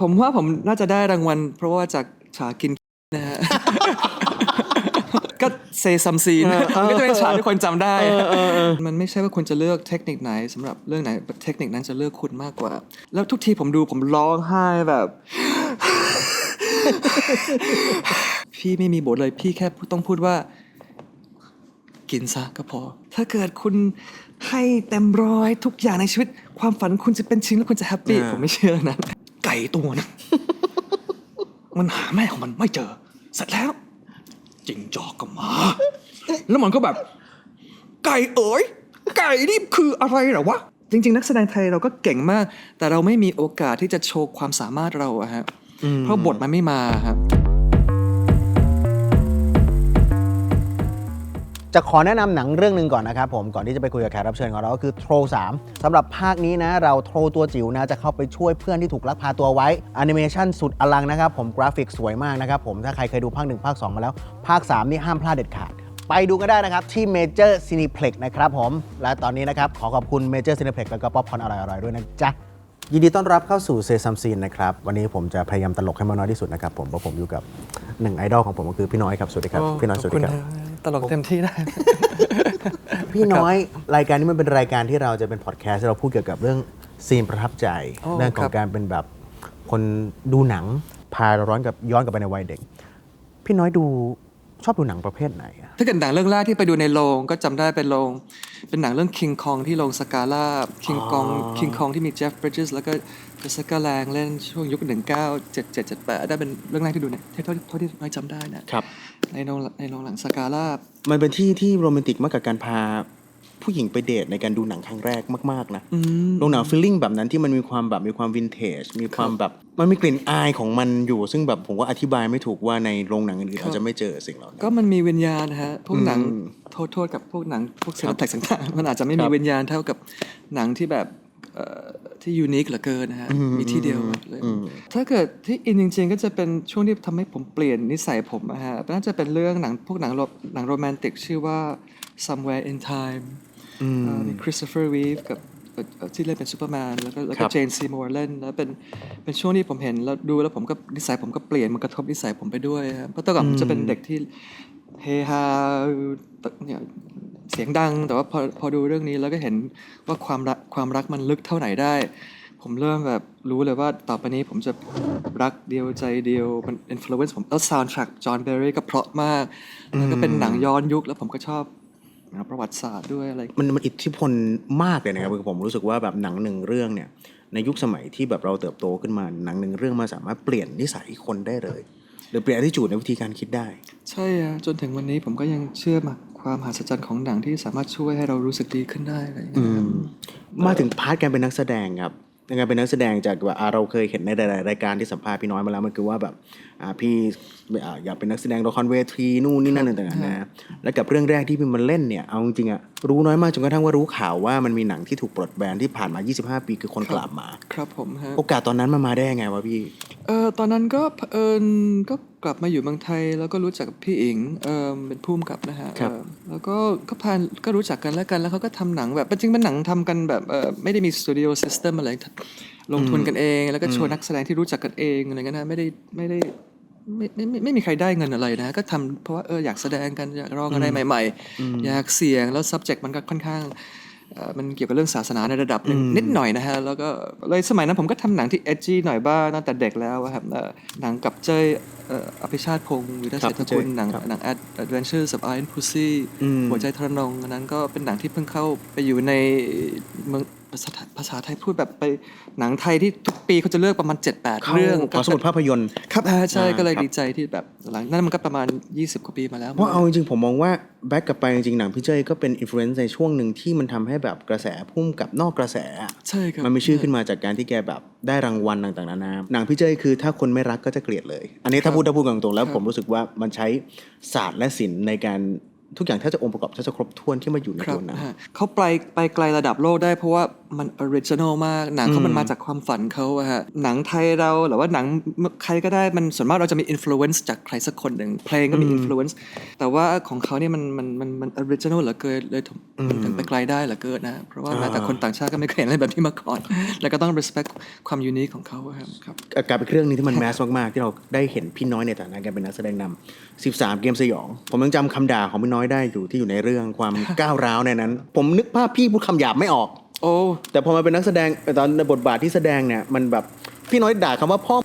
ผมว่าผมน่าจะได้รางวัล เพราะว่าจากฉากกินนะฮะ ก็เซซัมซีนมันก็จะเป็นฉากที่คนจำได้ มันไม่ใช่ว่าคุณจะเลือกเทคนิคไหนสำหรับเรื่องไหนเทคนิคนั้นจะเลือกคุณมากกว่า แล้วทุกทีผมดูผมร้องไห้แบบ พี่ไม่มีบทเลยพี่แค่ต้องพูดว่า กินซะก็พอ ถ้าเกิดคุณให้เต็มร้อยทุกอย่างในชีวิต ความฝันคุณจะเป็นจริงแล้วคุณจะแฮปปี้อ่าผมไม่เชื่อนะ ไก่ตัวนะมันหาแม่ของมันไม่เจอ เสร็จแล้ว จิงจอกก็มา แล้วมันก็แบบ ไก่เอ๋ยไก่นี่คืออะไรเหรอวะ จริง ๆ นักแสดงไทยเราก็เก่งมาก แต่เราไม่มีโอกาสที่จะโชว์ความสามารถเราอะฮะ เพราะบทมันไม่มาครับ จะขอแนะนำหนังเรื่องหนึ่งก่อนนะครับผมก่อนที่จะไปคุยกับแขกรับเชิญของเราก็คือโทร3สำหรับภาคนี้นะเราโทรตัวจิ๋วนะจะเข้าไปช่วยเพื่อนที่ถูกลักพาตัวไว้แอนิเมชันสุดอลังนะครับผมกราฟิกสวยมากนะครับผมถ้าใครเคยดูภาค 1 ภาค 2 มาแล้ว ภาค 3 นี่ห้ามพลาดเด็ดขาด ไปดูกันได้นะครับที่ Major Cineplex นะครับผมและตอนนี้นะครับขอขอบคุณ Major Cineplex แล้วก็ป๊อปคอร์นอร่อยๆด้วยนะจ๊ะ ยินดีต้อนรับเข้าสู่เซซัมซีนนะครับ วันนี้ผมจะพยายามตลกให้มากน้อยที่สุดนะครับผมเพราะผมอยู่กับหนึ่งไอดอลของผมก็คือพี่น้อยครับสวัสดีครับ พี่น้อยสวัสดีครับขอณตลกเต็มที่ได้ พี่น้อยรายการนี้มันเป็นรายการที่เราจะเป็นพอดแคสต์ที่เราพูดเกี่ยวกับเรื่องซีนประทับใจอ๋อเรื่องขอครังบการเป็นแบบคนดูหนังพาเราร้อนกับย้อนกลับไปในวัยเด็ก พี่น้อยดู ชอบดูหนังประเภทไหนอะถ้าเกิดหนังเรื่องแรกที่ไปดูในโรงก็จำได้เป็นโรงเป็นหนังเรื่อง King Kong ที่โรงสกาล่า King Kong King Kong ที่มี Jeff Bridges แล้วก็ Jessica Lange เล่นช่วงยุค 1977-78ได้เป็นเรื่องแรกที่ดูเนี่ยเท่าที่เท่าที่น้อยจำได้นะครับ ในโรงในโรงหนังสกาล่า มันเป็นที่ที่โรแมนติกมากกับการพา ผู้หญิงไปเดทในการดูหนังครั้งแรกมากๆนะโรงหนังฟีลลิ่งแบบนั้นที่มันมีความแบบมีความวินเทจมีความแบบมันมีกลิ่นอายของมันอยู่ ซึ่งแบบผมว่าอธิบายไม่ถูกว่าในโรงหนังอื่นๆอาจจะไม่เจอสิ่งเหล่านั้นก็มันมีวิญญาณนะฮะพวกหนังอืมโทษโทษกับพวกหนังพวกเซนแท็กต่างๆมันอาจจะไม่คมีรับวิญญาณเท่ากับหนังที่แบบเอ่อที่ยูนิคเหลือเกินนะฮะอืมมีที่เดียวเลยอืมถ้าเกิดที่อินจริง ๆ ก็จะเป็นช่วงที่ทำให้ผมเปลี่ยนนิสัยผมนะฮะ น่าจะเป็นเรื่องหนังพวกหนังโรหนังโรแมนติกชื่อว่า somewhere in time เอ่อ มีคริสโตเฟอร์รีฟกับเอ่อเอ่อที่เล่นเป็นซูเปอร์แมนแล้วก็แล้วคก็รับเจนซีมอร์เล่นแล้วเป็นเป็นช่วงที่ผมเห็นแล้วดูแล้วผมก็นิสัยผมก็เปลี่ยนมันกระทบนิสัยผมไปด้วยครับเพราะแต่ก่อนผมจะเป็นเด็กที่เฮฮาเนี่ยเสียงดังแต่ว่าพอพอดูเรื่องนี้แล้วก็เห็นว่าความรักความรักมันลึกเท่าไหนได้ ผมเริ่มแบบรู้เลยว่าต่อไปนี้ผมจะรักเดียวใจเดียวมันอิ f l u e n c e ผมแล้วซาวด์แทร็กจอห์นเบอรี่ก็เพราะมาก แล้วก็เป็นหนังย้อนยุคแล้วผมก็ชอบห นังประวัติศาสตร์ด้วยอะไรมันมันอิทธิพลมากเลยนะครับคือผมรู้สึกว่าแบบหนังหนึ่งเรื่องเนี่ยในยุคสมัยที่แบบเราเติบโตขึ้นมาหนังหนึ่งเรื่องมันสามารถเปลี่ยนนิสัยคนได้เลย หรือเปลี่ยนที่จูดในวิธีการคิดได้ ใช่อะจนถึงวันนี้ผมก็ยังเชื่อมาความมหัศจรรย์ของหนังที่สามารถช่วยให้เรารู้สึกดีขึ้นได้อะไรอย่างเงี้ยครับมาถึงพาร์ทการเป็นนักแสดงครับในการเป็นนักแสดงจากว่าอ่าเราเคยเห็นในหลายๆรายการที่สัมภาษณ์พี่น้อยมาแล้วมันคือว่าแบบอ่าพี่อ่าอยากเป็นนักแสดงละครเวทีนู่นนี่นั่นต่างๆนะแล้วกับเรื่องแรกที่พี่มันเล่นเนี่ยเอาจริงๆอะรู้น้อยมากจนกระทั่งว่ารู้ข่าวว่ามันมีหนังที่ถูกปลดแบนที่ผ่านมา 25 ปีคือคนกลับมา ครับผมฮะโอกาสตอนนั้นมันมาได้ยังไงวะพี่เออตอนนั้นก็เผอิญก็กลับมาอยู่เมืองไทย แล้วก็รู้จักกับพี่อิงเออเป็นผู้กำกับนะฮะครับเออแล้วก็ก็ผ่านก็รู้จักกันแล้วกันแล้วเขาก็ทำหนังแบบจริงๆเป็นหนังทำกันแบบเออไม่ได้มีสตูดิโอซิสเต็มอะไร ลงทุนกันเอง แล้วก็ชวนนักแสดงที่รู้จักกันเองอะไรเงี้ยนะไม่ได้ไม่ได้ไม่ไม่ไม่ไม่มีใครได้เงินอะไรนะ ก็ทำเพราะว่าเอออยากแสดงกันอยากลองอะไรใหม่ ๆ อยากเสี่ยงแล้ว subject มันก็ค่อนข้างเอ่อมันเกี่ยวกับเรื่องศาสนาในระดับหนึ่งนิดหน่อยนะฮะ แล้วก็เลยสมัยนั้นผมก็ทำหนังที่ edgy หน่อยบ้างตั้งแต่เด็กแล้วอะครับเอ่อหนังกับเจ้ยเอ่ออภิชาติพงศ์วิทยาครัเศบรษฐกุลเจ้ยหนังครับหนัง Ad- Adventures of Iron Pussy อืมหัวใจทรนงอันนั้นก็เป็นหนังที่เพิ่งเข้าไปอยู่ในเมือง ภาษาไทยภาษาไทยพูดแบบไปหนังไทยที่ทุกปีเขาจะเลือกประมาณ 7-8 เรื่องขอสมุดภาพยนตร์ครับอ่าใช่อ่าก็เลยครับดีใจที่แบบหลังนั้นมันก็ประมาณ 20 กว่าปีมาแล้วเพราะเอาจริงๆผมมองว่าแบ็กกลับไปจริงๆหนังพี่เจ้ยก็เป็นอิ f ฟ u e n c e ในช่วงหนึ่งที่มันทำให้แบบกระแสพุ่มกับนอกกระแสอะใช่ครับมันมีชื่อขึ้นมาจากการที่แกแบบได้รางวัลต่างๆนานาหนังพี่เจ้ยคือถ้าคนไม่รักก็จะเกลียดเลย อันนี้ถ้าพูดถ้าพูดกันตรงๆแล้วผมรู้สึกว่ามันใช้ศาสตร์และศิลป์ในการทุกอย่างถ้าจะองค์ประกอบถ้าจะครบถ้วนที่มาอยู่ในครับตัวหนังฮะเขาไปไปไกลระดับโลกได้เพราะว่า มันออริจินอลมาก หนังเขามันมาจากความฝันเขาอะฮะ หนังไทยเราหรือว่าหนังใครก็ได้ มันส่วนมากเราจะมีอิ f ฟ u เ n c e จากใครสักคนหนึ่ง เพลงก็มีอิ f ฟ u เ n c e แต่ว่าของเขาเนี่ยมันมันมันมันออริจินอลเหลือเกินเลยถึงมันถึงไปไกลได้เหลือเกินนะ เพราะว่าแม้แต่คนต่างชาติก็ไม่เคยเห็นอะไรแบบนี้มาก่อน แล้วก็ต้อง respect ความยูนิคของเขาอะครับครับกลายเป็นเรื่องนี้ที่มันแมสมากๆ ที่เราได้เห็นพี่น้อยในฐานะการเป็นนักแสดงนำ13 เกมสยอง ผมยังจำคำด่าของพี่น้อยได้อยู่ที่อยู่ในเรื่องความก้าวร้าวในนั้น ผมนึกภาพพี่พูดคำหยาบไม่ออก โอ้แต่พอมาเป็นนักแสดงตอนในบทบาทที่แสดงเนี่ยมันแบบพี่น้อยด่าคำว่าพ่อ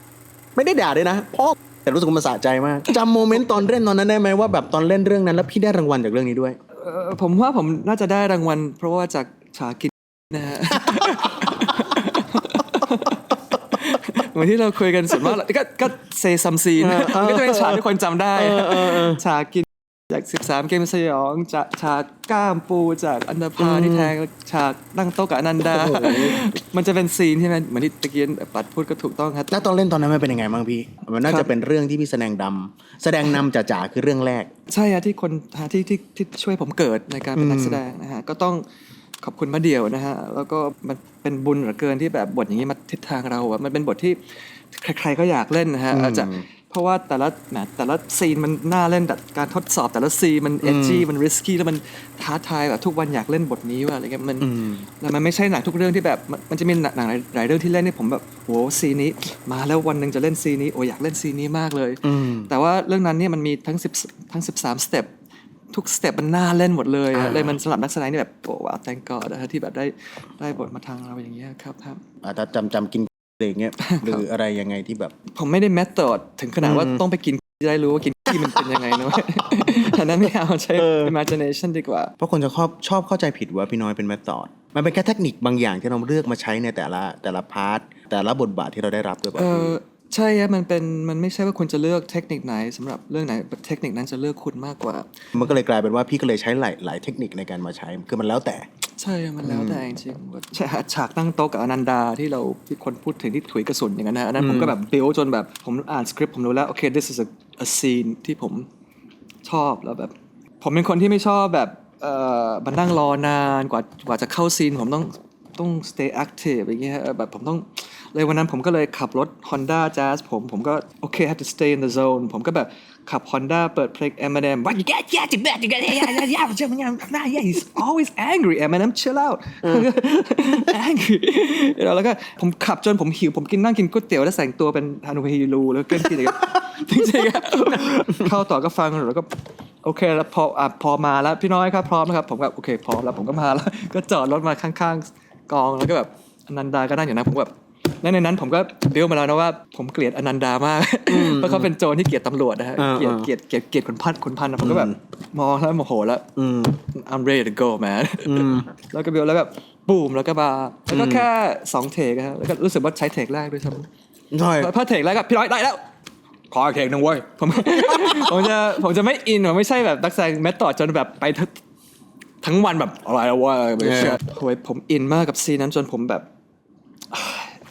ไม่ได้ด่าเลยนะพ่อแต่รู้สึกว่ามันสะใจมากจำโมเมนต์ตอนเล่นตอนนั้นได้ไหมว่าแบบตอนเล่นเรื่องนั้นแล้วพี่ได้รางวัลจากเรื่องนี้ด้วยเอ่อผมว่าผมน่าจะได้รางวัล เพราะว่าจากฉากกินนะฮะ เหมือนที่เราคุยกันส่วนมากเราก็ก็เซซัมซีนมันก็จะเป็นฉากที่คนจำได้ ฉากกิน จาก 13 เกมสยองจากฉากก้ามปูจากอันดาภาที่แทงฉากนั่งโต๊ะกับอนันดา มันจะเป็นซีนที่มันเหมือนที่ตะเกียนปัดพูดก็ถูกต้องครับ แล้วตอนเล่นตอนนั้นมันเป็นยังไงบ้างพี่ มันน่าครัจะบเป็นเรื่องที่พี่แสดงดำแสดงนำจ๋าๆคือเรื่องแรก ใช่ฮะที่คนฮะที่ที่ที่ช่วยผมเกิดในการเป็นนักแสดงนะฮะก็ต้องขอบคุณมาเดียวนะฮะแล้วก็มันเป็นบุญเหลือเกินที่แบบบทอย่างนี้มาทิศทางเราอะมันเป็นบทที่ใครๆก็อยากเล่นนะฮะอาจจะ เพราะว่าแต่ละแหมแต่ละซีนมันน่าเล่นแต่การทดสอบแต่ละซีนมันเอจจี้มันริสกี้แล้วมันท้าทายแบบทุกวันอยากเล่นบทนี้ว่ะอะไรเงี้ยมันแล้วมันไม่ใช่หนังทุกเรื่องที่แบบมันมันจะมีหนังหนังหลายหลายเรื่องที่เล่นนี่ผมแบบโหซีนนี้ มาแล้ววันหนึ่งจะเล่นซีนนี้โอ้อยากเล่นซีนนี้มากเลยแต่ว่าเรื่องนั้นเนี่ยมันมีทั้ง10ทั้ง13สเต็ปทุกสเต็ปมันน่าเล่นหมดเลยอะเลยมันสำหรับนักแสดงนี่แบบโอ้ว้าว thank god นะฮะที่แบบได้ได้บทมาทางเราอย่างเงี้ยครับครับอาจจะจำจำกิน อะไรอย่างเงี้ยหรืออะไรยังไงที่แบบ ผมไม่ได้แมท h o d ถึงขนาดว่าต้องไปกินจะได้รู้ว่ากินที่มันเป็นยังไงนะเว้ยอันนั้นไม่เอาใช้ imagination ดีกว่า เพราะคนจะชอบชอบเข้าใจผิดว่าพี่น้อยเป็นแมทอดมันเป็นแค่เทคนิคบางอย่างที่เราเลือกมาใช้ในแต่ละแต่ละพาร์ทแต่ละบทบาทที่เราได้รับด้วยป่ะเออ ใช่ครับมันเป็นมันไม่ใช่ว่าคุณจะเลือกเทคนิคไหนสำหรับเรื่องไหนเทคนิคนั้นจะเลือกคุณมากกว่า มันก็เลยกลายเป็นว่าพี่ก็เลยใช้หลายหลายเทคนิคในการมาใช้คือมันแล้วแต่ ใช่มันแล้วแต่จริงๆว่าใช่ฮะฉากนั่งโต๊ะกับอนันดาที่เราที่คนพูดถึงที่ถุยกระสุนอย่างนั้นนะอันนั้นผมก็แบบบิวจนแบบผมอ่านสคริปต์ผมรู้แล้วโอเค this is a, a scene ที่ผมชอบแล้วแบบ ผมเป็นคนที่ไม่ชอบแบบเอ่อมานั่งรอนานกว่ากว่าจะเข้าซีนผมต้องต้อง stay active อย่างเงี้ยเออแบบผมต้อง เลยวันนั้นผมก็เลยขับรถ Honda Jazz ผมผมก็โอเค have to stay in the zone ผมก็แบบขับ Honda เปิดเพลง Eminem What you get yeah you bet you get yeah yeah yeah yeah yeah he's always angry Eminem chill out angry แล้วก็ผมขับจนผมหิว ผมกินนั่งกินก๋วยเตี๋ยวแล้วแต่งตัวเป็นฮานุฮิรูแล้วก็กินอย่างเงี้ยจริงๆอะเข้าต่อก็ฟังแล้วก็โอเคแล้วพออะพอมาแล้วพี่น้อยครับพร้อมนะครับผมก็โอเคพร้อมแล้วผมก็มาแล้ว ก็จอดรถมาข้างๆกองแล้วก็แบบอนันดาก็นั่งอยู่นะผมก็แบบ และในนั้นผมก็เบิวมาแล้วนะว่าผมเกลียดอนันดามาก เพราะเขาเป็นโจรที่เกลียดตำรวจนะฮะอ่าเกลียดอ่าเกลียดเกลียดเกลียดคนพันคนพันนะผมก็แบบมองแล้วโมโหแล้วอืม I'm ready to go man แล้วก็เบลแล้วแบบบูมแล้วก็มาแล้วก็แค่สองเทคอะฮะแล้วก็รู้สึกว่าใช้เทคแรกด้วยซ้ำใช่พอเทคแล้วกับพี่น้อยได้แล้วขออีกเทคหนึ่งเว้ยผมผมจะผมจะไม่อินผมไม่ใช่แบบนักแสดงแมทต่อจนแบบไปทั้งทั้งวันแบบอะไรวะไม่เชื่อโอ้ยผมอินมากกับซีนนั้นจนผมแบบ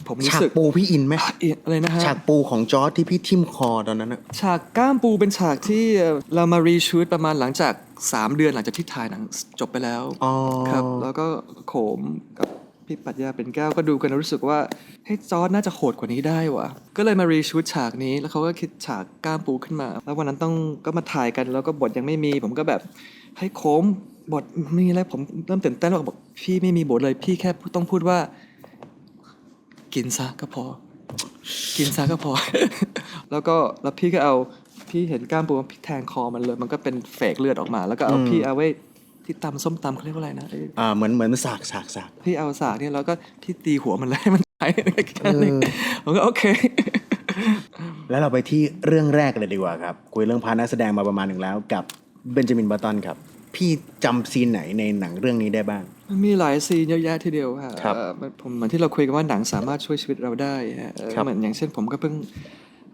ผมรู้ฉากสึกปูพี่อินไหมอินอะไรนะฮะฉากปูของจอร์ดที่พี่ทิ่มคอตอนนั้นอะฉากก้ามปูเป็นฉากที่เรามารีชูตประมาณหลังจาก 3 เดือนหลังจากที่ถ่ายหนังจบไปแล้ว อ๋อครับแล้วก็โขมกับพี่ปรัชญาเป็นแก้วก็ดูกันแล้วรู้สึกว่าเฮ้ยจอร์ดน่าจะโหดกว่านี้ได้ว่ะ ก็เลยมารีชูตฉากนี้ แล้วเขาก็คิดฉากก้ามปูขึ้นมา แล้ววันนั้นต้องก็มาถ่ายกันแล้วก็บทยังไม่มี ผมก็แบบให้ยโขมบทมีอะไรผมเริ่มตื่นเต้นแล้วก็บอกพี่ไม่มีบทเลยพี่แค่ต้องพูดว่า กินซะก็พอ กินซะก็พอ แล้วก็แล้วพี่ก็เอาพี่เห็นกล้ามปูพี่แทงคอมันเลย มันก็เป็นเฟกเลือดออกมา แล้วก็เอาพี่เอาไว้ที่ตำส้มตำเขาเรียกว่าอะไรนะไอ้อ่าเหมือนเหมือนมันสากสากสากพี่เอาสากเนี่ยแล้วก็พี่ตีหัวมันเลยให้มันตายแค่นั้นเองผมก็โอเค แล้วเราไปที่เรื่องแรกเลยดีกว่าครับ คุยเรื่องพาร์ทนักแสดงมาประมาณหนึ่งแล้วกับเบนจามินบัตตันครับ พี่จำซีนไหนในหนังเรื่องนี้ได้บ้าง มันมีหลายซีนเยอะแยะทีเดียวค่ะครับเอ่อมันผมเหมือนที่เราคุยกันว่าหนังสามารถช่วยชีวิตเราได้ฮะเอ่อครับเหมือนอย่างเช่นผมก็เพิ่ง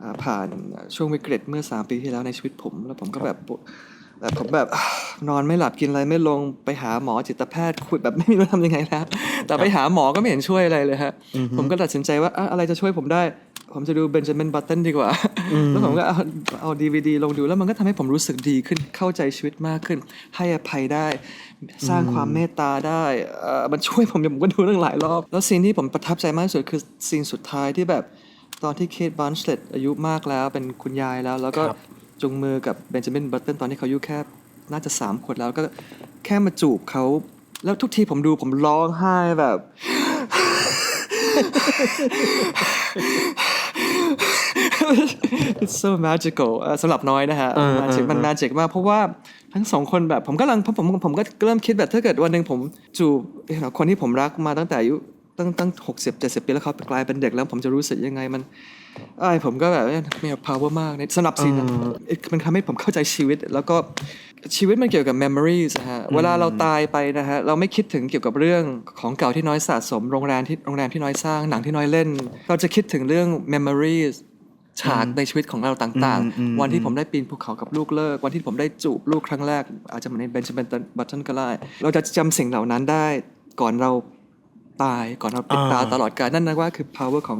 อ่าผ่านช่วงวิกฤตเมื่อ3ปีที่แล้วในชีวิตผม แล้วผมก็แบบปวดแบบผมแบบ นอนไม่หลับกินอะไรไม่ลงไปหาหมอจิตแพทย์คุยแบบไม่รู้ทำยังไงแล้วแต่ไปหาหมอก็ไม่เห็นช่วยอะไรเลยฮะผมก็ตัดสินใจว่าอะอะไรจะช่วยผมได้ ผมจะดูเบนจามินบัตเทนดีกว่า แล้วผมก็เอาเอาดีวดีลงดูแล้วมันก็ทำให้ผมรู้สึกดีขึ้นเข้าใจชีวิตมากขึ้น ให้อภัยได้ สร้างความเมตตาได้เอ่อมันช่วยผมผมก็ดูเรื่องหลายรอบ แล้วซีนที่ผมประทับใจมากที่สุดคือซีนสุดท้ายที่แบบตอนที่เคทบันช์เลตอายุมากแล้วเป็นคุณยายแล้ว แล้วก็ครับจุงมือกับเบนจามินบัตเทนตอนที่เขาอายุแค่น่าจะสามขวบแล้วก็แค่มาจูบเขาแล้วทุกทีผมดูผมร้องไห้แบบ It's so magical เอ่อสำหรับน้อยนะฮะเออ magic มัน magic มากเพราะว่าทั้งสองคนแบบผมกำลังผมผมผมก็เริ่มคิดแบบถ้าเกิดวันหนึ่งผมจูบเอ่อคนที่ผมรักมาตั้งแต่อายุตั้งตั้งหกสิบเจ็ดสิบปีแล้วเขากลายเป็นเด็กแล้วผมจะรู้สึกยังไงมันไอ้ายผมก็แบบเอ้ยมี power มากในสำหรับซีนนั้นมันทำให้ผมเข้าใจชีวิต แล้วก็ชีวิตมันเกี่ยวกับ memories อะฮะเวลาเราตายไปนะฮะเราไม่คิดถึงเกี่ยวกับเรื่องของเก่าที่น้อยสะสมโรงแรมที่โรงแรมที่น้อยสร้างหนังที่น้อยเล่น เราจะคิดถึงเรื่อง memories ฉากในชีวิตของเราต่างอืมๆวันที่ผมได้ปีนภูเขากับลูกเลิก วันที่ผมได้จูบลูกครั้งแรก อาจจะเหมือนในเบนจามินบัตเทนก็ได้เราจะจำสิ่งเหล่านั้นได้ก่อนเราตายก่อนเราปิดตาอ่าตลอดกาลนั่นนะว่าคือ power ของ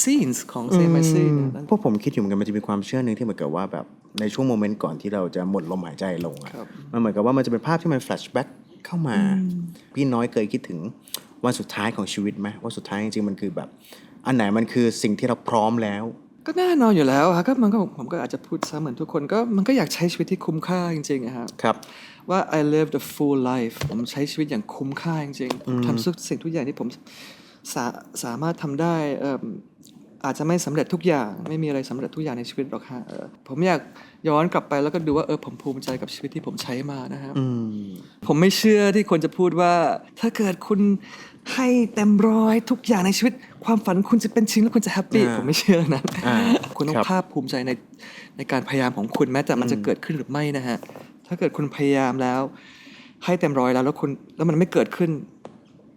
scenes ของ scene by scene นั่นพวกผมคิดอยู่เหมือนกันมันจะมีความเชื่อหนึ่งที่เหมือนกับว่าแบบในช่วงโมเมนต์ก่อนที่เราจะหมดลมหายใจลงอะครับมันเหมือนกับว่ามันจะเป็นภาพที่มันแฟลชแบ็กเข้ามา พี่น้อยเคยคิดถึงวันสุดท้ายของชีวิตไหมว่าสุดท้ายจริงๆมันคือแบบ อันไหนมันคือสิ่งที่เราพร้อมแล้ว ก็แน่นอนอยู่แล้วครับก็มันก็ผมก็อาจจะพูดซ้ำเหมือนทุกคนก็มันก็อยากใช้ชีวิตที่คุ้มค่าจริงๆอะครับครับ ว่า I lived a full life ผมใช้ชีวิตอย่างคุ้มค่าจริงๆผมทำทุกสิ่งทุกอย่างที่ผมสาสามารถทำได้เอิ่มอาจจะไม่สำเร็จทุกอย่างไม่มีอะไรสำเร็จทุกอย่างในชีวิตหรอกฮะเออผมอยากย้อนกลับไปแล้วก็ดูว่าเออผมภูมิใจกับชีวิตที่ผมใช้มานะครับอืมผมไม่เชื่อที่คนจะพูดว่า ถ้าเกิดคุณ ให้เต็มร้อยทุกอย่างในชีวิต ความฝันคุณจะเป็นจริงแล้วคุณจะแฮปปี้อ่าผมไม่เชื่อนั้นอ่าคุณต้อครังบ ภาคภูมิใจในในการพยายามของคุณแม้แต่มันจะเกิดขึ้นหรือไม่นะฮะถ้าเกิดคุณพยายามแล้ว ให้เต็มร้อยแล้วแล้วคุณแล้วมันไม่เกิดขึ้น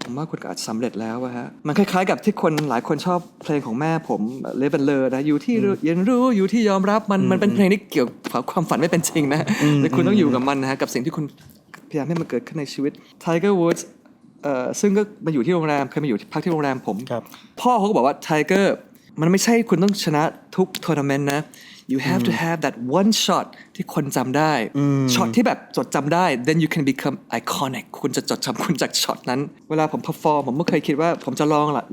ผมว่าคุณก็อาจจะสำเร็จแล้วอะฮะ มันคล้ายๆกับที่คนหลายคนชอบเพลงของแม่ผมเลเวนเลอร์นะอยู่ที่เรียนรู้อยู่ที่ยอมรับมันมันเป็นเพลงที่เกี่ยวกับความฝันไม่เป็นจริงนะแต่คุณต้องอยู่กับมันนะฮะกับสิ่งที่คุณพยายามให้มันเกิดขึ้นในชีวิต Tiger Woods เอ่อซึ่งก็มาอยู่ที่โรงแรมเคยมาอยู่ที่พักที่โรงแรมผม ครับ พ่อเขาก็บอกว่า Tiger มันไม่ใช่คุณต้องชนะทุกทัวร์นาเมนต์นะ you have to have that one shot ที่คนจำได้ช็อตที่แบบจดจำได้ then you can become iconic คุณจะจดจำคุณจากช็อตนั้น เวลาผม perform ผมก็เคยคิดว่าผมจะลองละ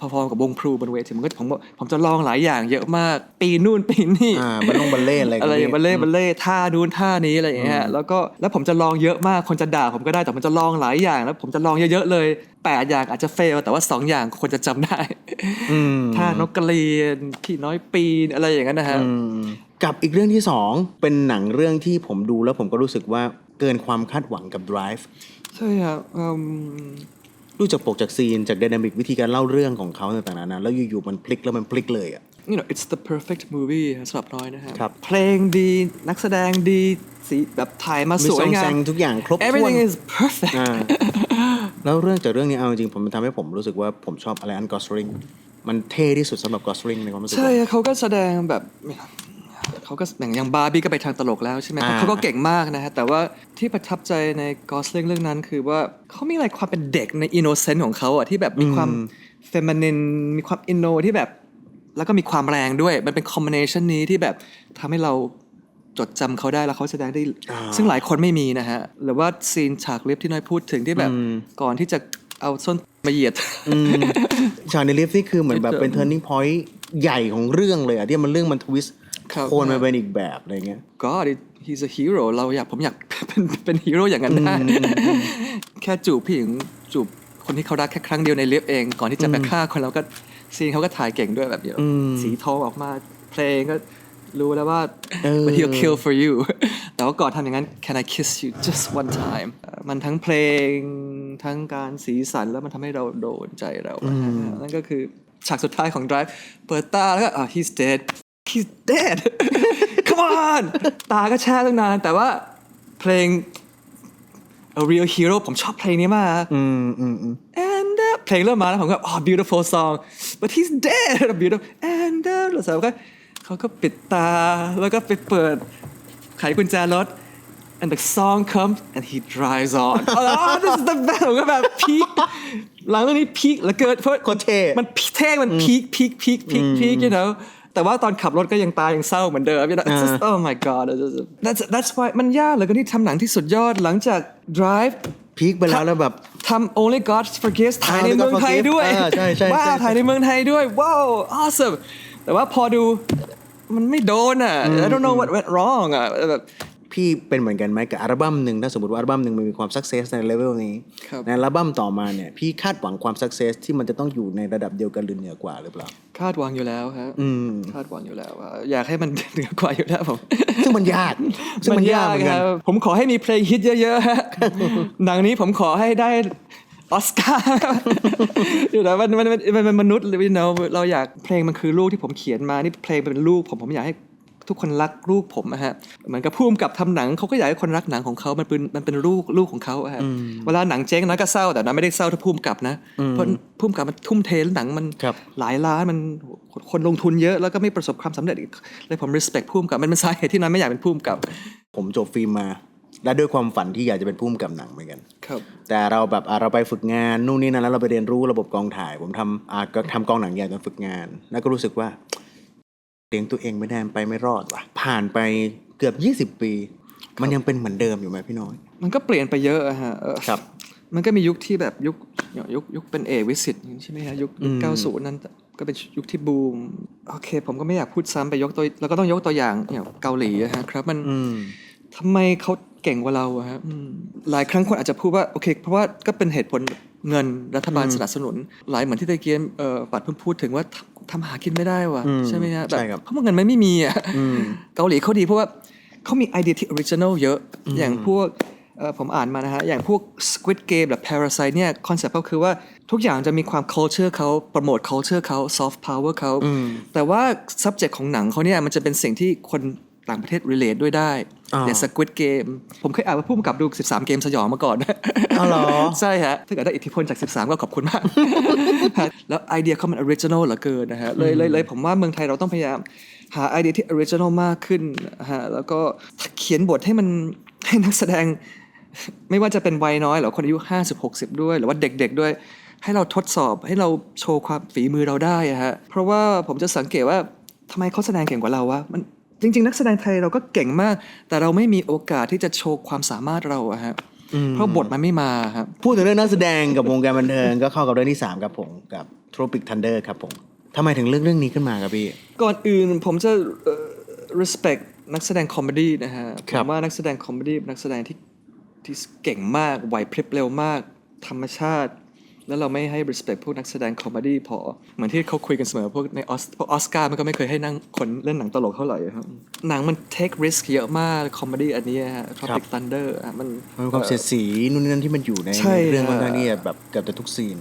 perform กับวงพลูบนเวทีผมก็ผมก็ผมจะลองหลายอย่างเยอะมาก ปีนู่นปีนี่อ่าบัลลงบัลเล่อะไรอะไรกันบัลเล่บัลเล่ท่านู้นท่านี้อะไรอย่างเงี้ยแล้วก็แล้วผมจะลองเยอะมากคนจะด่าผมก็ได้แต่ผมจะลองหลายอย่างแล้วผมจะลองเยอะๆเลยแปดอย่างอาจจะเฟลแต่ว่าสองอย่างคนจะจำได้อืมท่านกกระเรียนพี่น้อยปีนอะไรอย่างนั้นนะฮะอืม กับอีกเรื่องที่สองเป็นหนังเรื่องที่ผมดูแล้วผมก็รู้สึกว่าเกินความคาดหวังกับ Drive ใช่ครับอืมดูจากปกจากซีนจาก d y นามิกวิธีการเล่าเรื่องของเขาต่างๆนานาแล้วอยู่ๆมันพลิกแล้วมันพลิกเลยอะ you know it's the perfect movie สำหรับน้อยนะฮะครับ เพลงดีนักแสดงดีสีแบบถ่ายมามีสวยซองงาแซมงทุกอย่างครบถ้วน everything is perfect อ่าแล้วเรื่องจากเรื่องนี้เอาจริงๆผมมันทำให้ผมรู้สึกว่าผมชอบอะไรอันกอสริงมันเท่ที่สุดสำหรับกอสริงในความรู้สึกใช่ผมเขาก็แสดงแบบ เขาก็อย่างอย่างบาร์บี้ก็ไปทางตลกแล้วใช่ไหมอ่า เขาก็เก่งมากนะฮะ แต่ว่าที่ประทับใจในกอสลิงเรื่องนั้นคือว่าเขามีอะไรความเป็นเด็กในอินโนเซนต์ของเขาอะที่แบบมีความเฟมินินมีความอินโนที่แบบ แล้วก็มีความแรงด้วย มันเป็นคอมบิเนชันนี้ที่แบบทำให้เราจดจำเขาได้แล้วเขาแสดงได้ อ่า ซึ่งหลายคนไม่มีนะฮะ หรือว่าซีนฉากลิฟต์ที่น้อยพูดถึงที่แบบก่อนที่จะเอาส้นมาเหยียด ฉากในลิฟต์นี่คือเหมือนแบบที่เจอเป็น turning point ใหญ่ของเรื่องเลยอะที่มันเรื่องมันทวิสต์ ครับ โคนมาเป็นอีกแบบอะไรเงี้ย God it- he's a hero เราอยากผมอยาก เป็นเป็นฮีโร่อย่างนั้นได้แค่จูบผู้หญิงจูบคนที่เขารักแค่ครั้งเดียวในลิฟต์เอง ก่อนที่จะไปฆ่าคนแล้วก็ซีนเขาก็ถ่ายเก่งด้วยแบบเดียวสีทองออกมาเพลงก็รู้แล้วว่า เออ but he'll kill for you แต่ว่าก่อนทำอย่างนั้น can I kiss you just one time เอ่อมันทั้งเพลงทั้งการสีสันแล้วมันทำให้เราโดนใจเรานะฮะนั่นก็คือฉากสุดท้ายของ Drive เปิดตาแล้วก็อ่า he's dead he's dead come on ตาก็แช่ตั้งนาน แต่ว่าเพลง a real hero ผมชอบเพลงนี้มากอืมอืมอืม and uh, เพลงเริ่มมาแล้วผมก็อ๋อ beautiful song but he's dead beautiful and uh, แล้วเสร็จแล้วก็เขาก็ปิดตา แล้วก็ไปเปิดไขกุญแจรถ and the song comes and he drives on oh this is the best ผมก็แบบพีคหลังเรื่องนี้พีคเหลือเกินเพราะโคตรเท่มันเท่มันพีคพีคพีคพีคพีค you know แต่ว่าตอนขับรถก็ยังตายยังเศร้าเหมือนเดิม you know It's just, oh my god it's just- that's that's why มันยากเหลยก็ที่ทำหนังที่สุดยอดหลังจาก drive พีคไปแล้วแล้วแบบทำ only God forgives ถ่ายใน Only God เมืองไทย Forgives ด้วยอ่าใช่ใช่ว้าใช่วถ่ายในเมืองไทยด้วย ว้าว awesome แต่ว่าพอดูมันไม่โดนอะ I don't know what went wrong อะแบบ พี่เป็นเหมือนกันไหมกับอัลบั้มหนึ่งถ้าสมมติว่าอัลบั้มหนึ่งมันมีความสักเซสในเลเวลนี้ครับในอัลบั้มต่อมาเนี่ยพี่คาดหวังความสักเซสที่มันจะต้องอยู่ในระดับเดียวกันหรือเหนือกว่าหรือเปล่า คาดหวังอยู่แล้วครับอืมคาดหวังอยู่แล้วว่าอยากให้มันเหนือกว่าอยู่แล้วผมซึ่งมันยากซึ่งมันยากเหมือนกันครับผมขอให้มีเพลงฮิตเยอะๆฮะหนังนี้ผมขอให้ได้ออสการ์อยู่นะมันมันมันมันมันมนุษย์เลยพี่เนาเราอยากเพลงมันคือลูกที่ผมเขียนมานี่เพลงเป็นลูกผมผมอยากให้ ทุกคนรักลูกผมนะฮะเหมือนกับพุ่มกับทำหนังเขาก็อยากให้คนรักหนังของเขามันเป็นมันเป็นลูกลูกของเขาอะฮะเวลาหนังเจ๊งนะก็เศร้าแต่นะไม่ได้เศร้าถ้าพุ่มกับนะเพราะพุ่มกับมันทุ่มเทแล้วหนังมันครับหลายล้านมันคนลงทุนเยอะแล้วก็ไม่ประสบความสำเร็จอีกเลยผม respect พุ่มกับมันเป็นสาเหตุที่น้อยไม่อยากเป็นพุ่มกับ ผมจบฟิล์มมาและด้วยความฝันที่อยากจะเป็นผู้กำกับหนังเหมือนกันครับแต่เราแบบอะเราไปฝึกงานนู่นนี่นั่นแล้วเราไปเรียนรู้ระบบกองถ่าย ผมทำอะก็ทำกองหนังใหญ่ตอนฝึกงาน แล้วก็รู้สึกว่า เลี้ยงตัวเองไม่ได้ไปไม่รอดว่ะ ผ่านไปเกือบ 20 ปี มันยังเป็นเหมือนเดิมอยู่ไหมพี่น้อย มันก็เปลี่ยนไปเยอะอะฮะเออครับ มันก็มียุคที่แบบยุคยุคยุคเป็นเอกวิสิตใช่ไหมฮะยุคยุคเก้าศูนย์นั้นก็เป็นยุคที่บูม โอเค ผมก็ไม่อยากพูดซ้ำไปยกตัวแล้วก็ต้องยกตัวอย่างอย่างเกาหลีอะฮะครับ มันอืมทำไมเขาเก่งกว่าเราอะฮะอืมหลายครั้งคนอาจจะพูดว่าโอเค เพราะว่าก็เป็นเหตุผล เงินรัฐบาลสนับสนุน หลายเหมือนที่ตะเกียนเอ่อปัดเพิ่งพูดถึงว่าทำทำหากินไม่ได้ว่ะอืมใช่ไหมฮะแบบใช่ครับเพราะว่าเงินมันไม่มีอะอืมเกาหลีเขาดีเพราะว่าเขามีไอเดียที่ออริจินอลเยอะ อย่างพวกเอ่อผมอ่านมานะฮะ อย่างพวก Squid Game แบบ Parasite เนี่ยคอนเซ็ปต์ก็คือว่าทุกอย่างจะมีความ culture เขาโปรโมท culture เขา soft power เขา แต่ว่า subject ของหนังเขาเนี่ยมันจะเป็นสิ่งที่คน ต่างประเทศ relate ด้วยได้อ่าอย่าง Squid Game ผมเคยอ่านว่าผู้กำกับดู 13 เกมสยองมาก่อนอ๋อเหรอ ใช่ฮะถ้าเกิดได้อิทธิพลจาก 13 ก็ขอบคุณมาก แล้วไอเดียเขามันออริจินอลเหลือเกินนะฮะเลยเลยเลยผมว่าเมืองไทยเราต้องพยายาม หาไอเดียที่ออริจินอลมากขึ้นนะฮะแล้วก็เขียนบทให้มันให้นักแสดง ไม่ว่าจะเป็นวัยน้อยหรือคนอายุ 50 60 ด้วย หรือว่าเด็ก ๆ ด้วย ให้เราทดสอบให้เราโชว์ความฝีมือเราได้อะฮะเพราะว่าผมจะสังเกตว่าทำไมเขาแสดงเก่งกว่าเราวะมัน จริง ๆ นักแสดงไทยเราก็เก่งมาก แต่เราไม่มีโอกาสที่จะโชว์ความสามารถเราอะฮะเพราะบทมันไม่มาครับ พูดถึงเรื่องนักแสดงกับวงการบันเทิง ก็เข้ากับเรื่องที่3ครับผมกับ Tropic Thunder ครับผมทำไมถึงเลือกเรื่องนี้ขึ้นมาครับพี่ ก่อนอื่นผมจะเอ่อ respect นักแสดงคอมเมดี้นะฮะคผรับมว่านักแสดงคอมเมดี้เป็นนักแสดงที่ที่เก่งมากไหวพริบเร็วมาก ธรรมชาติ แล้วเราไม่ให้ respect พวกนักแสดงคอมเมดี้พอ เหมือนที่เขาคุยกันเสมอพวกในออสพวกออสการ์มันก็ไม่เคยให้นั่งคนเล่นหนังตลกเท่าไหร่ครับ หนังมัน take risk เยอะมากคอมเมดี้อันนี้ฮะ Tropic Thunder อะมันมันมีความเสียดสีนู่นนี่นั่นที่มันอยู่ในใช่เรื่องฮะค่อนข้างที่จะแบบเกือบจะทุกซีน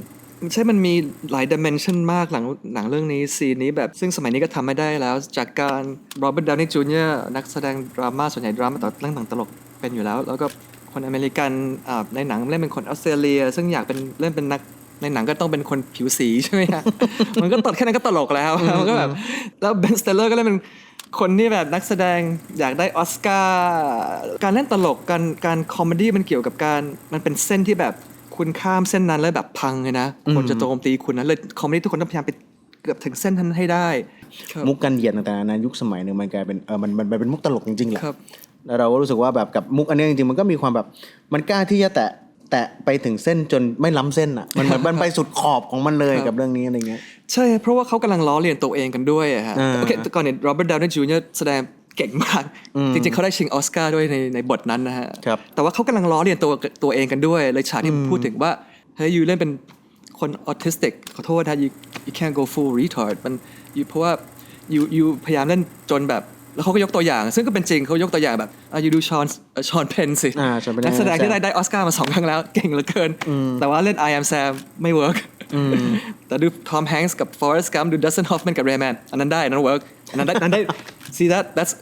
ใช่มันมีหลายดิเมนชันมากหลังหนังเรื่องนี้ซีนนี้แบบซึ่งสมัยนี้ก็ทำไม่ได้แล้ว จากการโรเบิร์ตดาวนี่จูเนียร์นักแสดงดราม่าส่วนใหญ่ดราม่าแต่เรื่องหนังตลกเป็นอยู่แล้ว แล้วก็คนอเมริกันอ่าในหนังเล่นเป็นคนออสเตรเลีย ซึ่งอยากเป็นเล่นเป็นนัก ในหนังก็ต้องเป็นคนผิวสีใช่ไหมฮะมันก็ตลกแค่นั้นก็ตลกแล้วมันก็แบบแล้วเบนสเตเลอร์ก็เล่นเป็นคนที่แบบนักแสดงอยากได้ออสการ์การเล่นตลกการการคอมเมดี้มันเกี่ยวกับการมันเป็นเส้นที่แบบคุณข้ามเส้นนั้นแล้วแบบพังเลยนะคนจะโจมตีคุณนะเลยคอมเมดี้ทุกคนต้องพยายามไปเกือบถึงเส้นนั้นให้ได้ครับมุกกันเหยียดต่างๆนานายุคสมัยหนึ่งมันกลายเป็นเออมันมันมันเป็นมุกตลกจริงๆแหละครับแล้วเราก็รู้สึกว่าแบบกับมุกอันเนี้ยจริงๆมันก็มีความแบบมันกล้าที่จะแตะ แตะไปถึงเส้นจนไม่ล้ำเส้นอะ มันเหมือนมันไปสุดขอบของมันเลยครับกับเรื่องนี้อะไรเงี้ยใช่ เพราะว่าเขากำลังล้อเลียนตัวเองกันด้วยอะฮะอ่าโอเคแต่ก่อนเนี่ยโรเบิร์ตดาวนี่จูเนียร์แสดงเก่งมาก จริงๆเขาได้ชิงออสการ์ด้วยในในบทนั้นนะฮะครับแต่ว่าเขากำลังล้อเลียนตัวตัวเองกันด้วย เลยฉากที่พูดถึงว่าเฮ้ยยูเล่นเป็นคนออทิสติกขอโทษนะ you you can't go full retard มัน you เพราะว่า you you พยายามเล่นจนแบบ แล้วเขาก็ยกตัวอย่าง ซึ่งก็เป็นจริงเขายกตัวอย่างแบบอะ you ดูชอนชอนเพนสิอ่า Sean Penn นักแสดงที่ I Am ได้ได้ออสการ์มาสองครั้งแล้วเก่งเหลือเกิน แต่ว่าเล่น I am Sam ไม่เวิร์กแต่ดูทอมแฮงส์กับ Forrest Gump ดูดัสตันฮอฟแมนกับเรย์แมนอันนั้นได้อันนั้นเวิร์กอันนั้นได้อันนั้นได้ see that that's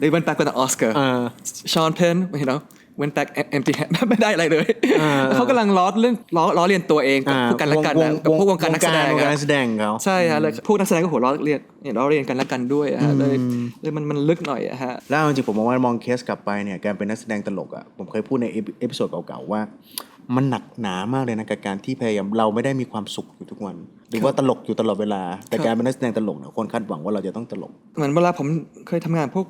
they went back with an Oscar อ่า Sean Penn you know went back empty hand ไม่ได้อะไรเลยแล้วเขากำลังล้อเรื่องล้อล้อเลียนตัวเองกับอ่าพวกกันและกันอะกับพวกวงการนักแสดงวงการอะนักแสดงเขาใช่ฮะเลยพวกนักแสดงก็หัวเราะเรียนเนี่ยล้อเรียนกันและกันด้วยอะฮะเลยเลยมันมันลึกหน่อยอะฮะแล้วเอาจริงๆผมมองว่ามองเคสกลับไปเนี่ยการเป็นนักแสดงตลกอะผมเคยพูดในเอพิโซดเก่าๆว่ามันหนักหนามากเลยนะกับการที่พยายามเราไม่ได้มีความสุขอยู่ทุกวัน หรือว่าตลกอยู่ตลอดเวลา แต่ครับการเป็นนักแสดงตลกเนี่ยคนคาดหวังว่าเราจะต้องตลก เหมือนเวลาผมเคยทำงานพวก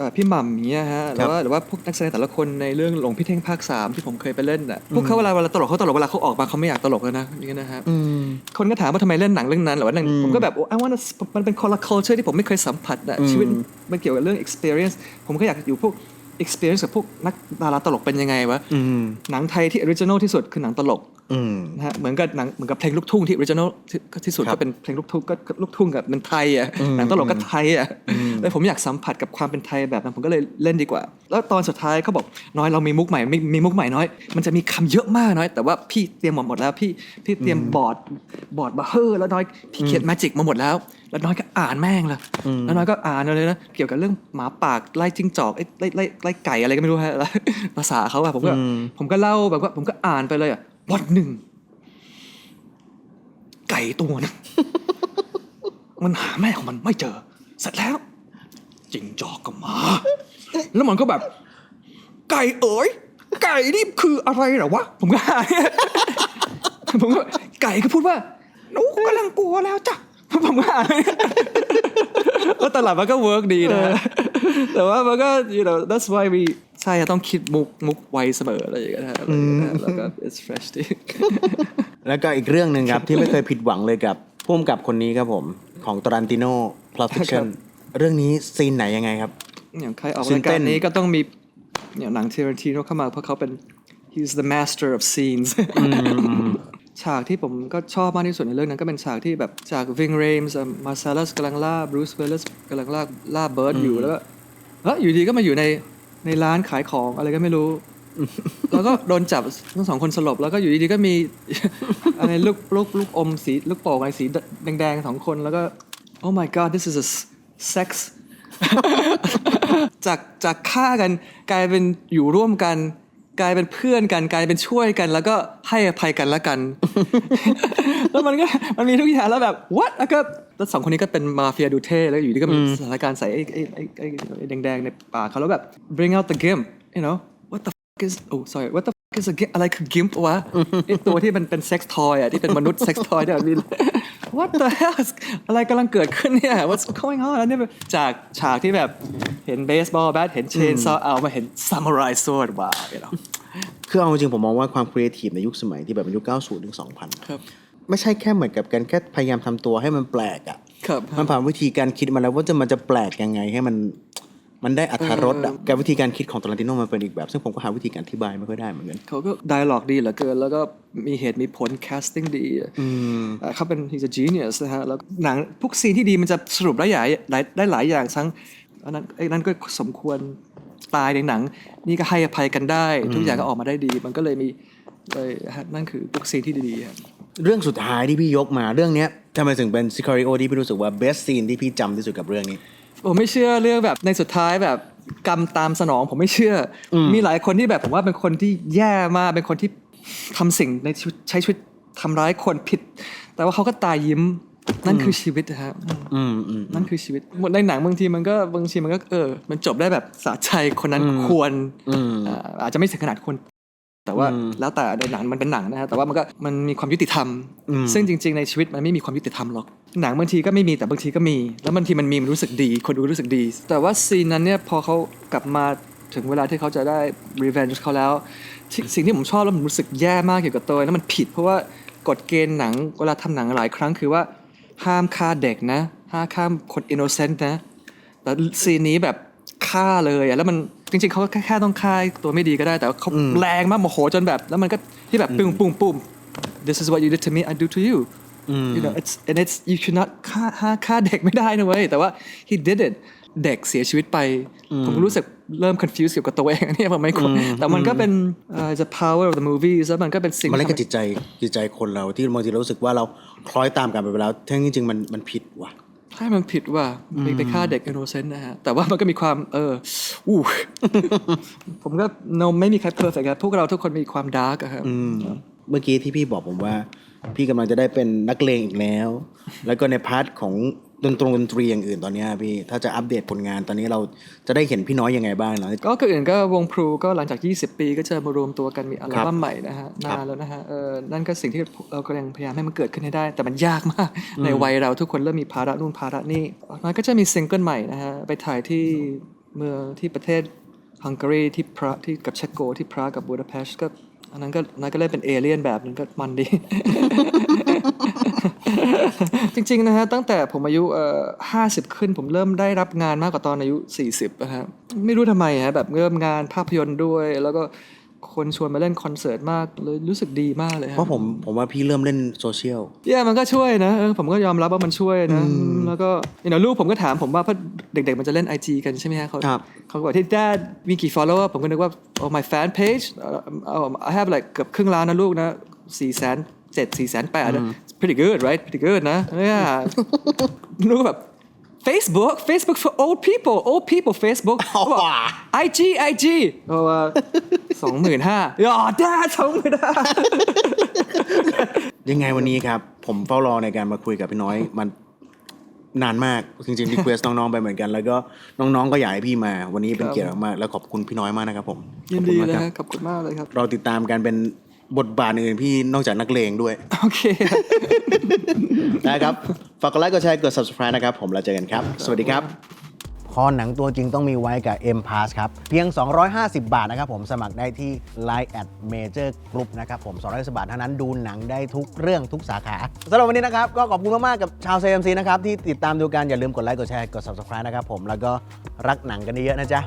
เอ่อพี่หม่ำอย่างเงี้ยฮะหรือว่าหรือว่าพวกนักแสดงแต่ละคนในเรื่องหลงพี่เท่งภาคสามที่ผมเคยไปเล่นอะพวกเขาเวลาเวลาตลกเขาตลกเวลาเขาออกมาเขาไม่อยากตลกแล้วนะอย่างเงี้ยนะฮะคนก็ถามว่าทำไมเล่นหนังเรื่องนั้นหรือว่าหนังผมก็แบบไอ้ว่ามันเป็นคนละ culture ที่ผมไม่เคยสัมผัสอะชีวิตมันเกี่ยวกับเรื่อง experience ผมก็อยากอยู่พวก experience กับพวกนักดาราตลกเป็นยังไงวะหนังไทยที่ original ที่สุดคือหนังตลกอืม นะฮะเหมือนกับหนังเหมือนกับเพลงลูกทุ่งที่ original ที่ที่สุดครับก็เป็นเพลงลูกทุ่งก็ก็ลูกทุ่งกับเป็นไทยอะหนังตลกก็ไทยอะแล้วผมอยากสัมผัสกับความเป็นไทยแบบนั้นผมก็เลยเล่นดีกว่า แล้วตอนสุดท้ายเขาบอกน้อยเรามีมุกใหม่มีมีมุกใหม่น้อย มันจะมีคำเยอะมากน้อย แต่ว่าพี่เตรียมมาหมดแล้วพี่พี่เตรียมบอร์ดบอร์ดมาเฮอร์แล้วน้อยพี่เขียนแมจิกมาหมดแล้ว แล้วน้อยก็อ่านแม่งละแล้วน้อยก็อ่านเลยนะเกี่ยวกับเรื่องหมาปากไล่จิ้งจอกไอ้ไล่ไล่ไล่ไก่อะไรก็ไม่รู้ฮะแล้วภาษาเขาอะผมก็ผมก็เล่าแบบว่าผมก็อ่านไปเลยอะ วันหนึ่ง ไก่ตัวนึงมันหาแม่ของมันไม่เจอ เสร็จแล้วจิงจอกก็มา แล้วมันก็แบบ ไก่เอ๋ยไก่นี่คืออะไรเหรอวะ ผมก็หาผมก็ไก่ก็พูดว่าหนูกำลังกลัวแล้วจ้ะผมก็หาแล้วตลาดมันก็เวิร์กดีนะ แต่ว่ามันก็ you know that's why we ใช่อะต้องคิดมุกมุกไวเสมออะไรอย่างเงี้ยนะอะไรอย่างเงี้ยนะแล้วก็ it's fresh ดีแล้วก็อีกเรื่องหนึ่งครับ ที่ไม่เคยผิดหวังเลยกับพุ่มกับคนนี้ครับผมของตรันติโน่ Pulp Fiction เรื่องนี้ซีนไหนยังไงครับ อย่างใครออกซึ่รางยเต้การนนี้ก็ต้องมีอย่างหนังเทเรนติโนเข้ามาเพราะเขาเป็น he's the master of scenes ฉากที่ผมก็ชอบมากที่สุดในเรื่องนั้นก็เป็นฉากที่แบบฉากวิงเรมส์มาซาลัสกำลังล่าบรูซเวลเลสกำลังล่าล่าเบิร์ดอยู่แล้วก็เฮ้ยอยู่ดีก็มาอยู่ใน ในร้านขายของอะไรก็ไม่รู้ แล้วก็โดนจับทั้งสองคนสลบแล้วก็อยู่ดีๆก็มีอะไรลูกลูกลูกอมสีลูกโป่งอะไรสีแดงๆสองคนแล้วก็ oh my god this is a sex จากจากฆ่ากันกลายเป็นอยู่ร่วมกัน กลายเป็นเพื่อนกันกลายเป็นช่วยกัน แล้วก็ให้อภัยกันละกัน แล้วมันก็มันมีทุกอย่างแล้วแบบ what แล้วก็ แล้วสองคนนี้ก็เป็นมาเฟียดูเท่แล้วอยู่ดีก็มีสถานการณ์ใส่ไอ้ไอ้ไอ้ไอ้ไอ้แดงๆในปากเขาแล้วแบบ bring out the gimp you know what the fuck is oh sorry what the fuck is a gimp อะไรคือ gimp วะไอ้ตัวที่มันเป็น sex toy อะที่เป็นมนุษย์ sex toy เนี่ยมี what the hell is อะไรกำลังเกิดขึ้นเนี่ย what's going on แล้วเนี่ยแบบจากฉากที่แบบเห็นเบสบอลแบทเห็นเชนซอเอามาเห็น samurai sword ว้าว you know คือเอาจริงๆผมมองว่าความครีเอทีฟในยุคสมัยที่แบบเป็นยุค 90 ถึง 2000ครับ ไม่ใช่แค่เหมือนกับการแค่พยายามทำตัวให้มันแปลกอะครับมันผ่านวิธีการคิดมาแล้วว่าจะมันจะแปลกยังไงให้มันมันได้อัธรสอะการวิธีการคิดของตรันติโนมันเป็นอีกแบบ ซึ่งผมก็หาวิธีการอธิบายไม่ค่อยได้เหมือนกันเขาก็ไดอะล็อกดีเหลือเกิน แล้วก็มีเหตุมีผล casting ดีอะอะเขาเป็น he's a genius นะฮะ แล้วหนังพวกซีนที่ดีมันจะสรุปได้หลายหลายได้หลายอย่างทั้งอันนั้นไอ้นั้นก็สมควรตายในหนัง นี่ก็ให้อภัยกันได้ ทุกอย่างก็ออกมาได้ดี มันก็เลยมีเลยฮะนั่นคือพวกซีนที่ดีๆครับ เรื่องสุดท้ายที่พี่ยกมาเรื่องเนี้ยทำไมถึงเป็นซิคาริโอที่พี่รู้สึกว่า best scene ที่พี่จำที่สุดกับเรื่องนี้ ผมไม่เชื่อเรื่องแบบในสุดท้ายแบบกรรมตามสนองผมไม่เชื่ออมีหลายคนที่แบบผมว่าเป็นคนที่แย่มากเป็นคนที่ทำสิ่งในชีวิตใช้ชีวิตทำร้ายคนผิด แต่ว่าเขาก็ตายยิ้มนั่นคือชีวิตนะครับอืม อืมนั่นคือชีวิตหมดในหนังบางทีมันก็บางทีมันก็เออ มันจบได้แบบสะใจคนนั้นควรอ่าอาจจะไม่ถึงขนาดคน แต่ว่าแล้วแต่ในหนังมันเป็นหนังนะฮะแต่ว่ามันก็มันมีความยุติธรรม ซึ่งจริง ๆในชีวิตมันไม่มีความยุติธรรมหรอก หนังบางทีก็ไม่มีแต่บางทีก็มี แล้วบางทีมันมีมันรู้สึกดี คนดูรู้สึกดี แต่ว่าซีนนั้นเนี่ยพอเขากลับมาถึงเวลาที่เขาจะได้ revenge เขาแล้วที่สิ่งที่ผมชอบแล้วผมรู้สึกแย่มากเกี่ยวกับตัวแล้วมันผิด เพราะว่ากฎเกณฑ์หนังเวลาทำหนังหลายครั้งคือว่าห้ามฆ่าเด็กนะห้ามฆ่าคน innocent นะแต่ซีนนี้แบบฆ่าเลยอะแล้วมัน จริงๆเขาก็แค่แค่ต้องฆ่าตัวไม่ดีก็ได้ แต่ว่าเขาแรงมากโมโหจนแบบ แล้วมันก็ที่แบบปุ้งปุ้งปุ้ง this is what you did to me I do to you you know it's and it's you should not ฆ่าฆ่าฆ่าเด็กไม่ได้นะเว้ยแต่ว่า he did it เด็กเสียชีวิตไป ผมรู้สึกเริ่ม confused เกี่ยวกับตัวเองอันนี้ผมไม่ควรแต่มันก็เป็นเอ่อ the power of the movies แล้วมันก็เป็นสิ่งมันเล่นกับทำให้จิตใจจิตใจคนเราที่บางทีเรารู้สึกว่าเราคล้อยตามกันไปแล้วทั้งจริงๆมันมันผิดว่ะ ให้มันผิดว่าไปไปฆ่าเด็กอินโนเซนต์นะฮะ แต่ว่ามันก็มีความเอออู้ผมก็ no ไม่มีใครเพอร์เฟกต์ครับพวกเราทุกคนมีความดาร์กอะครับอืมเมื่อกี้ที่พี่บอกผมว่า พี่กำลังจะได้เป็นนักเลงอีกแล้ว แล้วก็ในพาร์ทของ ดนตรงดนตรีอย่างอื่นตอนเนี้ยพี่ถ้าจะอัปเดตผลงานตอนนี้เราจะได้เห็นพี่น้อยยังไงบ้างเนาะก็คืออื่นก็วงพลูก็หลังจาก 20 ปี ก็จะมารวมตัวกันมีอัลบั้มใหม่นะฮะครับนานแล้วนะฮะเออนั่นก็สิ่งที่เรากำลังพยายามให้มันเกิดขึ้นให้ได้ แต่มันยากมาก ในวัยเราทุกคนเริ่มมีภาระนู่นภาระนี่มันก็จะมีซิงเกิลใหม่นะฮะไปถ่ายที่เมืองที่ประเทศฮังการีที่พระที่กับเชโกที่พรากับบูดาเปสต์ก็อันนั้นก็นั่นก็เล่นเป็นเอเลี่ยนแบบนึงก็มันดี จริงๆนะฮะตั้งแต่ผมอายุเอ่อห้าสิบขึ้น ผมเริ่มได้รับงานมากกว่าตอนอายุ 40นะครับไม่รู้ทำไมฮะแบบเริ่มงานภาพยนตร์ด้วย แล้วก็คนชวนมาเล่นคอนเสิร์ตมากเลยรู้สึกดีมากเลยฮะเพราะผมผมว่าพี่เริ่มเล่นโซเชียลเย่มันก็ช่วยนะเออผมก็ยอมรับว่ามันช่วยนะ แล้วก็เนาลูกผมก็ถามผมว่าเพราะเด็กๆมันจะเล่น IG กันใช่ไหมฮะเขาครับเขาก็บอกที่ dad มีกี่ follower ผมก็นึกว่า oh my fan page เอ่อเอ่อ I have like เกือบครึ่งล้านนะลูกนะสี่แสน เจ็ดสี่แสนแปด pretty good right pretty good นะเนี่ยลูกก็แบบ Facebook Facebook for old people old people Facebook เขาบอก IG IG เพราะว่าสองหมื่นห้าอ๋อ dad สองหมื่นห้ายังไงวันนี้ครับ ผมเฝ้ารอในการมาคุยกับพี่น้อยมันนานมาก จริงๆรีเควสน้องๆไปเหมือนกัน แล้วก็น้องๆก็อยากให้พี่มาวันนี้เป็นเกียรติมากๆแล้วขอบคุณพี่น้อยมากนะครับผมยินขอบคุดีณมากเลยครับฮะขอบคุณมากเลยครับ เราติดตามกันเป็น บทบาทอื่นๆพี่นอกจากนักเลงด้วย โอเค นะครับ ฝากกดไลค์กดแชร์กด subscribe นะครับ ผมแล้วเจอกันครับ สวัสดีครับ คอหนังตัวจริงต้องมีไว้กับ M Pass ครับ เพียง 250 บาทนะครับผมสมัครได้ที่ Line at Major Group นะครับผม250บาทเท่านั้นดูหนังได้ทุกเรื่องทุกสาขาสำหรับวันนี้นะครับ ก็ขอบคุณมาก ๆ กับชาว CMC นะครับ ที่ติดตามดูกันอย่าลืมกดไลค์กดแชร์กด subscribe นะครับผมแล้วก็รักหนังกันเยอะๆนะจ๊ะ